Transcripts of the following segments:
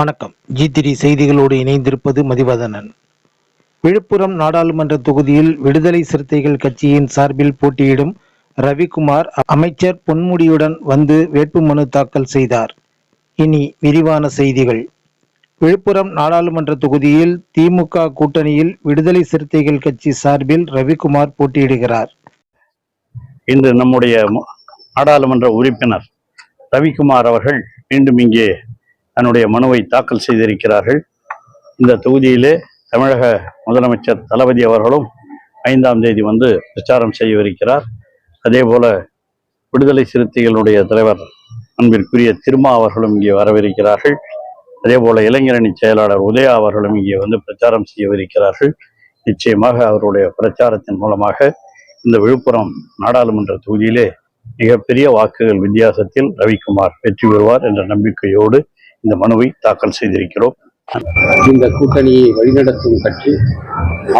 வணக்கம். ஜி திரி செய்திகளோடு இணைந்திருப்பது மதிவதனன். விழுப்புரம் நாடாளுமன்ற தொகுதியில் விடுதலை சிறுத்தைகள் கட்சியின் சார்பில் போட்டியிடும் ரவிக்குமார் அமைச்சர் பொன்முடியுடன் வந்து வேட்புமனு தாக்கல் செய்தார். இனி விரிவான செய்திகள். விழுப்புரம் நாடாளுமன்ற தொகுதியில் திமுக கூட்டணியில் விடுதலை சிறுத்தைகள் கட்சி சார்பில் ரவிக்குமார் போட்டியிடுகிறார். இன்று நம்முடைய நாடாளுமன்ற உறுப்பினர் ரவிக்குமார் அவர்கள் மீண்டும் இங்கே தன்னுடைய மனுவை தாக்கல் செய்திருக்கிறார்கள். இந்த தொகுதியிலே தமிழக முதலமைச்சர் தளபதி அவர்களும் ஐந்தாம் தேதி வந்து பிரச்சாரம் செய்யவிருக்கிறார். அதே போல விடுதலை சிறுத்தைகளுடைய தலைவர் அன்பிற்குரிய திருமா அவர்களும் இங்கே வரவிருக்கிறார்கள். அதே போல இளைஞரணி செயலாளர் உதயா அவர்களும் இங்கே வந்து பிரச்சாரம் செய்யவிருக்கிறார்கள். நிச்சயமாக அவருடைய பிரச்சாரத்தின் மூலமாக இந்த விழுப்புரம் நாடாளுமன்ற தொகுதியிலே மிகப்பெரிய வாக்குகள் வித்தியாசத்தில் ரவிக்குமார் வெற்றி பெறுவார் என்ற நம்பிக்கையோடு இந்த மனுவை தாக்கல் செய்திருக்கிறோம். இந்த கூட்டணியை வழிநடத்தும் கட்சி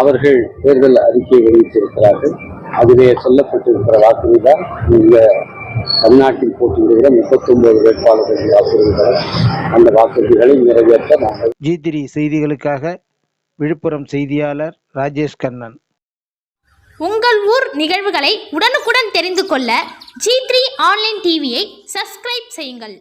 அவர்கள் தேர்தல் அறிக்கையை வெளியிட்டிருக்கிறார்கள். அதிலே சொல்லப்பட்டிருக்கிற வாக்குறுதிதான் இந்த தமிழ்நாட்டில் போட்டியிடுகிற முப்பத்தொன்பது வேட்பாளர்கள் வாக்குறுதிகள் அந்த வாக்குறுதிகளை நிறைவேற்ற நாங்கள் ஜி த்ரீ செய்திகளுக்காக விழுப்புரம் செய்தியாளர் ராஜேஷ் கண்ணன். உங்கள் ஊர் நிகழ்வுகளை உடனுக்குடன் தெரிந்து கொள்ள ஜி த்ரீ ஆன்லைன் டிவியை சப்ஸ்கிரைப் செய்யுங்கள்.